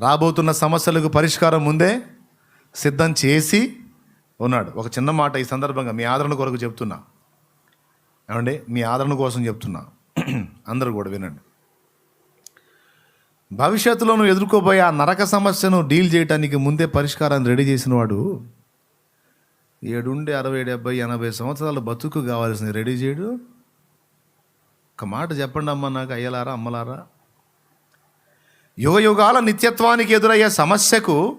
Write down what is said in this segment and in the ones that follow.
రాబోతున్న సమస్యలకు పరిష్కారం ముందే సిద్ధం చేసి ఉన్నాడు. ఒక చిన్న మాట ఈ సందర్భంగా మీ ఆదరణ కొరకు చెప్తున్నా. ఏమండి? మీ ఆదరణ కోసం చెప్తున్నా. అందరూ కూడా వినండి. భవిష్యత్తులో నువ్వు ఎదుర్కోబోయే ఆ నరక సమస్యను డీల్ చేయడానికి ముందే పరిష్కారాన్ని రెడీ చేసిన వాడు ఏడుండి అరవై డెబ్బై ఎనభై సంవత్సరాల బతుకు కావాల్సింది రెడీ చేయడు. ఒక మాట చెప్పండి అమ్మ నాకు అయ్యలారా అమ్మలారా? యుగయుగాల నిత్యత్వానికి ఎదురయ్యే సమస్యకు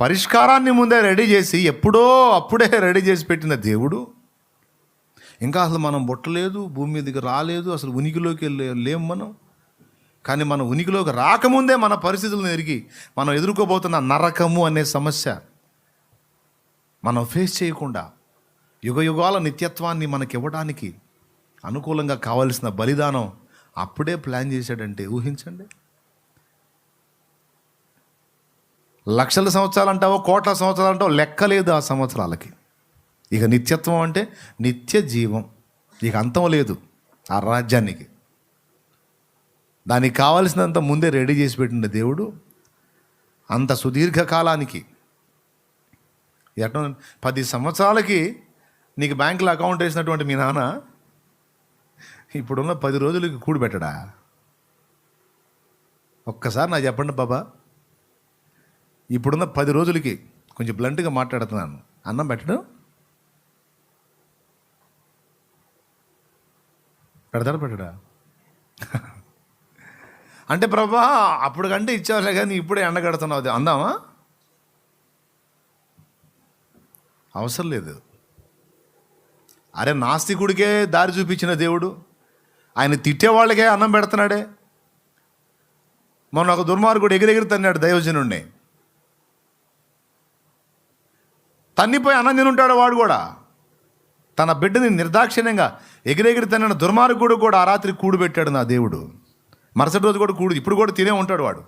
పరిష్కారాన్ని ముందే రెడీ చేసి ఎప్పుడో అప్పుడే రెడీ చేసి పెట్టిన దేవుడు. ఇంకా అసలు మనం బుట్టలేదు భూమి మీదకి రాలేదు అసలు ఉనికిలోకి లేం మనం. కానీ మన ఉనికిలోకి రాకముందే మన పరిస్థితులను ఎరిగి మనం ఎదుర్కోబోతున్న నరకము అనే సమస్య మనం ఫేస్ చేయకుండా యుగయుగాల నిత్యత్వాన్ని మనకి ఇవ్వడానికి అనుకూలంగా కావలసిన బలిదానం అప్పుడే ప్లాన్ చేశాడంటే ఊహించండి. లక్షల సంవత్సరాలు అంటావో కోట్ల సంవత్సరాలు అంటావో లెక్కలేదు ఆ సంవత్సరాలకి. ఇక నిత్యత్వం అంటే నిత్య జీవం. ఇక అంతం లేదు ఆ రాజ్యానికి. దానికి కావలసినంత ముందే రెడీ చేసి పెట్టిన దేవుడు అంత సుదీర్ఘకాలానికి. ఎట్లా పది సంవత్సరాలకి నీకు బ్యాంకులో అకౌంట్ వేసినటువంటి మీ నాన్న ఇప్పుడున్న పది రోజులకి కూడిపెట్టడా ఒక్కసారి నాకు చెప్పండి బాబా. ఇప్పుడున్న పది రోజులకి కొంచెం బ్లంట్గా మాట్లాడుతున్నాను. అన్నం పెట్టడం? పెడతాడు పెట్టడా? అంటే ప్రభా అప్పుడు కంటే ఇచ్చావులే కానీ ఇప్పుడే ఎండగడుతున్నావు అది. అందామా? అవసరం లేదు. అరే నాస్తికుడికే దారి చూపించిన దేవుడు. ఆయన తిట్టే వాళ్ళకే అన్నం పెడుతున్నాడే. మొన్న ఒక దుర్మార్గుడు ఎగిరెగిరి తన్నాడు దైవజనుడిని తన్నిపోయి అన్నం తినుంటాడు వాడు కూడా. తన బిడ్డని నిర్దాక్షిణ్యంగా ఎగిరెగిరి తన దుర్మార్గుడు కూడా ఆ రాత్రి కూడుబెట్టాడు నా దేవుడు. మరుసటి రోజు కూడా కూడు ఇప్పుడు కూడా తినే ఉంటాడు వాడు.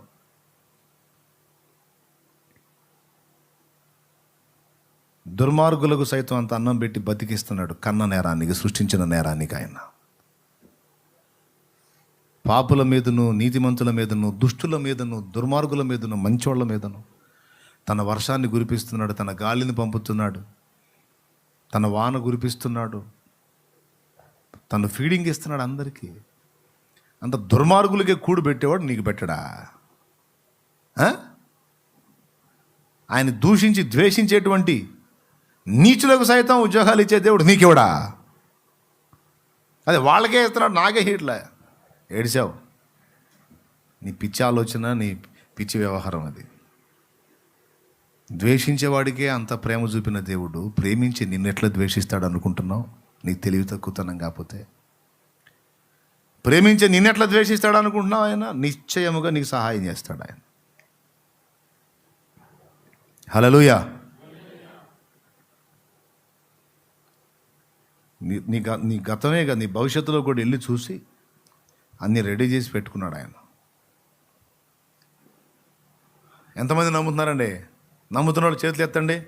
దుర్మార్గులకు సైతం అంత అన్నం పెట్టి బతికిస్తున్నాడు కన్న నేరానికి సృష్టించిన నేరానికి ఆయన. పాపుల మీదను నీతిమంతుల మీదను దుష్టుల మీదను దుర్మార్గుల మీదను మంచోళ్ళ మీదను తన వర్షాన్ని కురిపిస్తున్నాడు తన గాలిని పంపుతున్నాడు తన వాన కురిపిస్తున్నాడు తను ఫీడింగ్ ఇస్తున్నాడు అందరికీ. అంత దుర్మార్గులకే కూడు పెట్టేవాడు నీకు పెట్టడా? ఆయన దూషించి ద్వేషించేటువంటి నీచులకు సైతం ఉద్యోగాలు ఇచ్చే దేవుడు నీకివ్వడా అదే వాళ్ళకే ఇస్తున్నాడు నాకే హీట్లే. ఏడిచావు? నీ పిచ్చి ఆలోచన నీ పిచ్చి వ్యవహారం అది. ద్వేషించేవాడికే అంత ప్రేమ చూపిన దేవుడు ప్రేమించి నిన్నెట్లా ద్వేషిస్తాడు అనుకుంటున్నావు? నీకు తెలివి తక్కువతనం కాకపోతే. ప్రేమించి నిన్నెట్లా ద్వేషిస్తాడు అనుకుంటున్నావు ఆయన? నిశ్చయముగా నీకు సహాయం చేస్తాడు ఆయన. హలలుయా నీ నీ నీ గతమే కదా నీ భవిష్యత్తులో కూడా వెళ్ళి చూసి అన్నీ రెడీ చేసి పెట్టుకున్నాడు ఆయన. ఎంతమంది నమ్ముతున్నారండి? నమ్ముతున్న వాళ్ళు చేతులు ఎత్తండి.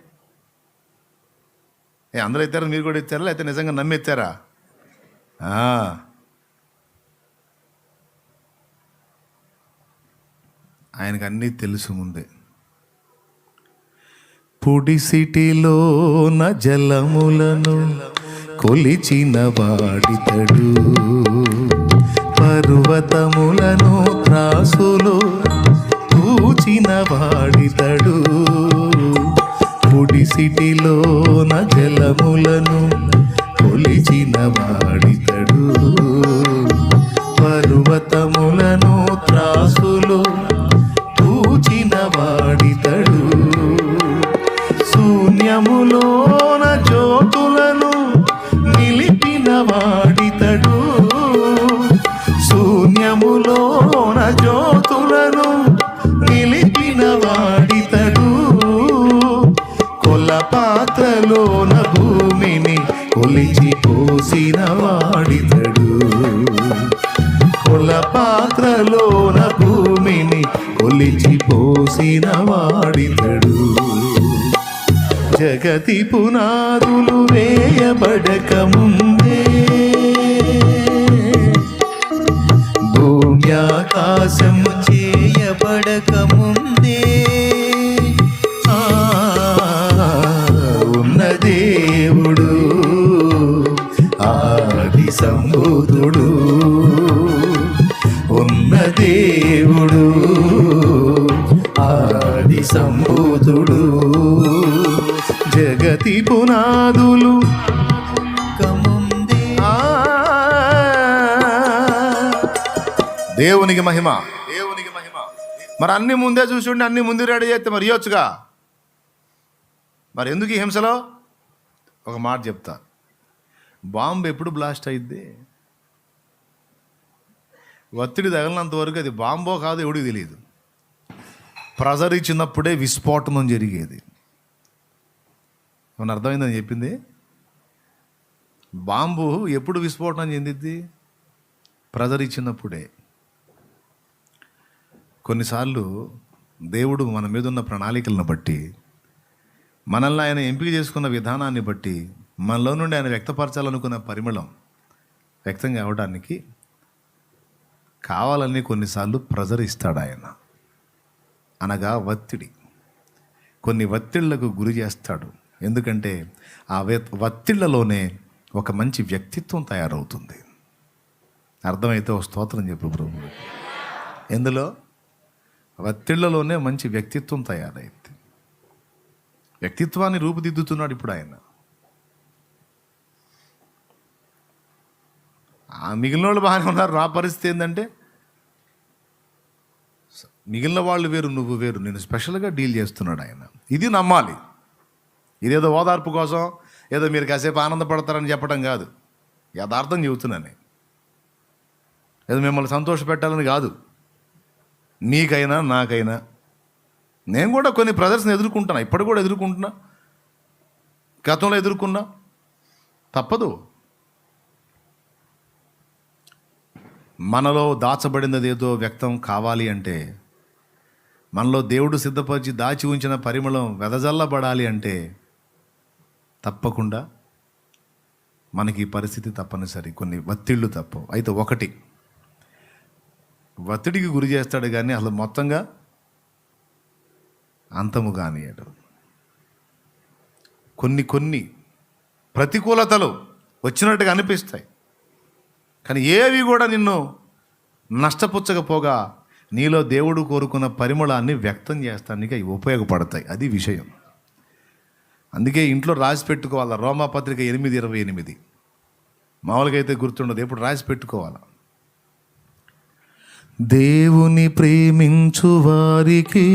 ఏ అందరూ ఎత్తారా మీరు కూడా ఎత్తారా? లేకపోతే నిజంగా నమ్మెత్తారా ఆయనకు అన్నీ తెలుసు ముందే. పుడిసిటిలోన జలములను కొలిచిన వాడితడు. పర్వతములను త్రాసులు పూచిన వాడితడు. పుడిసిటిలోన జలములను కొలిచిన వాడితడు. పర్వతములను లోన భూమిని కొలిచి పోసిన వాడితడు. కొల పాత్రలోన భూమిని కొలిచి పోసిన వాడితడు. జగతి పునాదులు వేయబడకము దేవుడు ఆది సంబుధుడు జగతి పునాదులు దేవునికి మహిమ. దేవునికి మహిమ. మరి అన్ని ముందే చూసి అన్ని ముందు రెడీ చేస్తే మరి ఇవ్వచ్చుగా మరి ఎందుకు ఈ హింసలో? ఒక మాట చెప్తా. బాంబు ఎప్పుడు బ్లాస్ట్ అయింది ఒత్తిడి తగిలినంత వరకు అది బాంబో కాదు ఎవడికి తెలియదు. ప్రెజర్ ఇచ్చినప్పుడే విస్ఫోటనం జరిగేది. మన అర్థమైందని చెప్పింది? బాంబు ఎప్పుడు విస్ఫోటనం చెందిద్ది? ప్రెజర్ ఇచ్చినప్పుడే కొన్నిసార్లు దేవుడు మన మీద ఉన్న ప్రణాళికలను బట్టి మనల్ని ఆయన ఎంపిక చేసుకున్న విధానాన్ని బట్టి మనలో నుండి ఆయన వ్యక్తపరచాలనుకున్న పరిమళం వ్యక్తం కావడానికి కావాలని కొన్నిసార్లు ప్రెజర్ ఇస్తాడు ఆయన. అనగా ఒత్తిడి కొన్ని ఒత్తిళ్ళకు గురి చేస్తాడు. ఎందుకంటే ఆ ఒత్తిళ్ళలోనే ఒక మంచి వ్యక్తిత్వం తయారవుతుంది. అర్థమైతే ఒక స్తోత్రం చెప్పు ప్రభు. ఎందులో? ఒత్తిళ్ళలోనే మంచి వ్యక్తిత్వం తయారైంది. వ్యక్తిత్వాన్ని రూపుదిద్దుతున్నాడు ఇప్పుడు ఆయన. మిగిలిన వాళ్ళు బాగానే ఉన్నారు. నా పరిస్థితి ఏంటంటే మిగిలిన వాళ్ళు వేరు నువ్వు వేరు. నేను స్పెషల్గా డీల్ చేస్తున్నాడు ఆయన. ఇది నమ్మాలి. ఇదేదో ఓదార్పు కోసం ఏదో మీరు కాసేపు ఆనందపడతారని చెప్పడం కాదు. యథార్థం చెబుతున్నాను ఏదో మిమ్మల్ని సంతోషపెట్టాలని కాదు. నీకైనా నాకైనా. నేను కూడా కొన్ని ప్రదర్శన ఎదుర్కొంటున్నా. ఇప్పటి కూడా ఎదుర్కొంటున్నా. గతంలో ఎదుర్కొన్నా. తప్పదు. మనలో దాచబడినది ఏదో వ్యక్తం కావాలి అంటే మనలో దేవుడు సిద్ధపరిచి దాచి ఉంచిన పరిమళం వెదజల్లబడాలి అంటే తప్పకుండా మనకి పరిస్థితి తప్పనిసరి. కొన్ని ఒత్తిళ్ళు తప్పవు అయితే ఒకటి ఒత్తిడికి గురి చేస్తాడు కానీ అసలు మొత్తంగా అంతము కానియడు. కొన్ని కొన్ని ప్రతికూలతలు వచ్చినట్టుగా అనిపిస్తాయి. కానీ ఏవి కూడా నిన్ను నష్టపుచ్చకపోగా నీలో దేవుడు కోరుకున్న పరిమళాన్ని వ్యక్తం చేస్తానికి అవి ఉపయోగపడతాయి. అది విషయం. అందుకే ఇంట్లో రాసి పెట్టుకోవాలా. రోమాపత్రిక ఎనిమిది ఇరవై ఎనిమిది. మామూలుగా అయితే గుర్తుండదు. ఎప్పుడు రాసి పెట్టుకోవాలా? దేవుని ప్రేమించు వారికి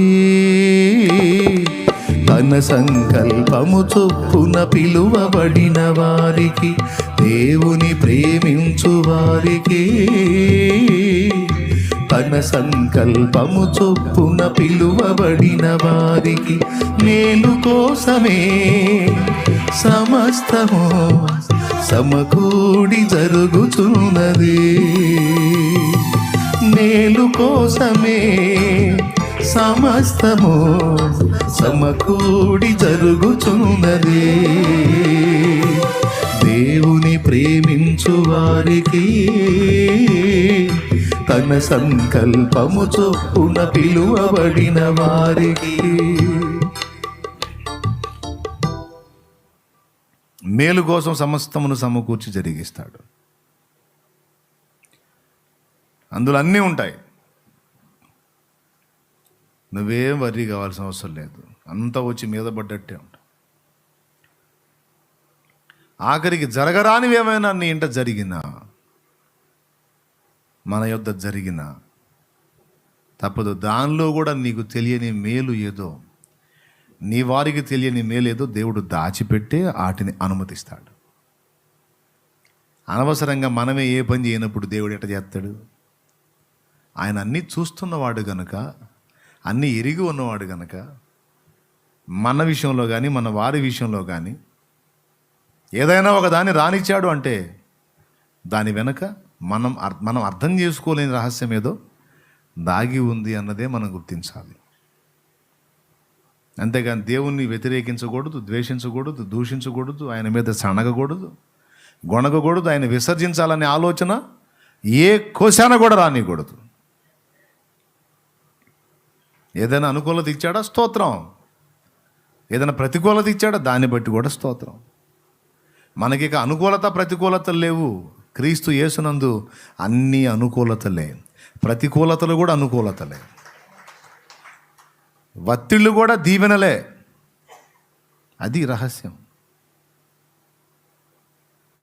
తన సంకల్పము చొప్పున పిలువబడిన వారికి దేవుని ప్రేమించు వారికి తన సంకల్పము చొప్పున పిలువబడిన వారికి మేలు కోసమే సమస్తము సమకూడి జరుగుతున్నది మేలు కోసమే సమస్తము సమకూడి జరుగుతున్నది దేవుని ప్రేమించు వారికి తన సంకల్పము చొప్పున పిలువబడిన వారికి. మేలు కోసం సమస్తమును సమకూర్చి జరిగిస్తాడు. అందులో అన్నీ ఉంటాయి. నువ్వేం వర్రీ కావాల్సిన అవసరం లేదు. అంతా వచ్చి మీద పడ్డట్టే. ఆఖరికి జరగరానివి ఏమైనా నీ ఇంట జరిగినా మన యొద్ద జరిగిన తప్పదు. దానిలో కూడా నీకు తెలియని మేలు ఏదో నీ వారికి తెలియని మేలు ఏదో దేవుడు దాచిపెట్టే వాటిని అనుమతిస్తాడు. అనవసరంగా మనమే ఏ పని చేయనప్పుడు దేవుడు ఎట్ట చేస్తాడు? ఆయన అన్నీ చూస్తున్నవాడు గనుక అన్నీ ఎరిగి ఉన్నవాడు గనుక మన విషయంలో కానీ మన వారి విషయంలో కానీ ఏదైనా ఒక దాన్ని రానిచ్చాడు అంటే దాని వెనుక మనం అర్- మనం అర్థం చేసుకోలేని రహస్యం ఏదో దాగి ఉంది అన్నదే మనం గుర్తించాలి. అంతేగాని దేవుణ్ణి వ్యతిరేకించకూడదు ద్వేషించకూడదు దూషించకూడదు ఆయన మీద సణగకూడదు గొణగకూడదు ఆయన విసర్జించాలనే ఆలోచన ఏ కోశాన కూడా రానికూడదు ఏదైనా అనుకూలత ఇచ్చాడా? స్తోత్రం. ఏదైనా ప్రతికూలత ఇచ్చాడా? దాన్ని బట్టి కూడా స్తోత్రం. మనకి ఇక అనుకూలత ప్రతికూలతలు లేవు. క్రీస్తు యేసునందు అన్ని అనుకూలతలే. ప్రతికూలతలు కూడా అనుకూలతలే. వత్తిళ్ళు కూడా దీవెనలే. అది రహస్యం.